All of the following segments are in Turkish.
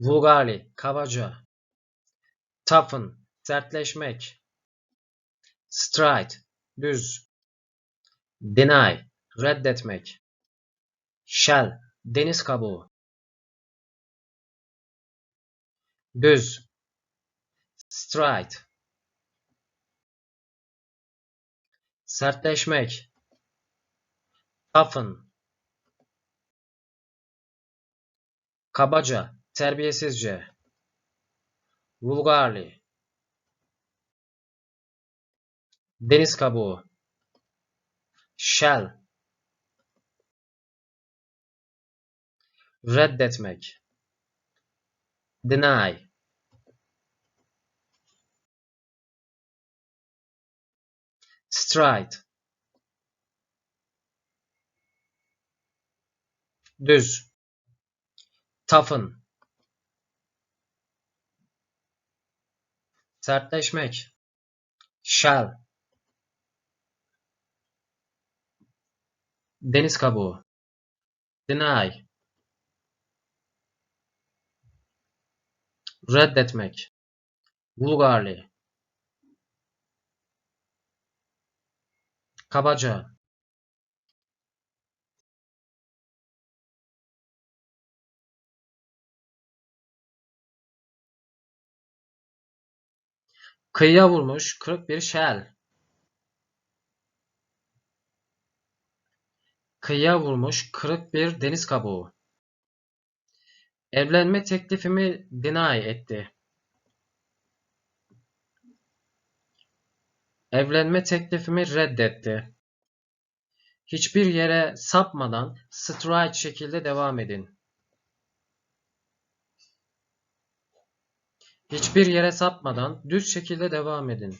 Vulgari, kabaca. Toughen, sertleşmek. Straight, düz. Deny, reddetmek. Shell, deniz kabuğu. Düz. Straight. Sertleşmek. Toughen. Kabaca, terbiyesizce. Vulgarly. Deniz kabuğu. Shell. Reddetmek. Deny. Straight. Düz. Toughen. Sertleşmek. Shell. Deniz kabuğu. Deny. Reddetmek. Vulgarly. Kabaca. Kıyıya vurmuş kırık bir şel. Kıyıya vurmuş kırık bir deniz kabuğu. Evlenme teklifimi deny etti. Evlenme teklifimi reddetti. Hiçbir yere sapmadan straight şekilde devam edin. Hiçbir yere sapmadan düz şekilde devam edin.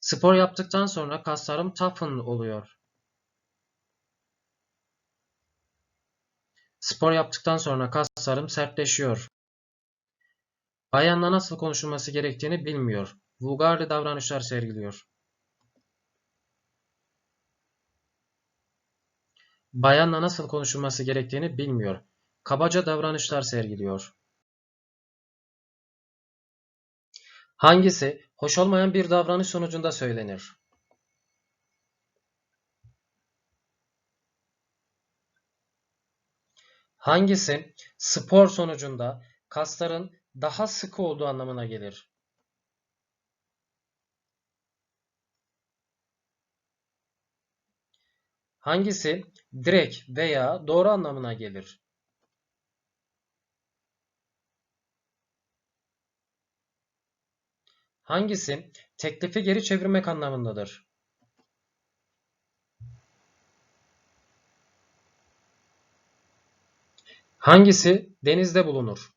Spor yaptıktan sonra kaslarım toughen oluyor. Spor yaptıktan sonra kaslarım sertleşiyor. Bayanla nasıl konuşulması gerektiğini bilmiyor. Vulgarlı davranışlar sergiliyor. Bayanla nasıl konuşulması gerektiğini bilmiyor. Kabaca davranışlar sergiliyor. Hangisi hoş olmayan bir davranış sonucunda söylenir? Hangisi spor sonucunda kasların daha sıkı olduğu anlamına gelir? Hangisi direkt veya doğru anlamına gelir? Hangisi teklifi geri çevirmek anlamındadır? Hangisi denizde bulunur?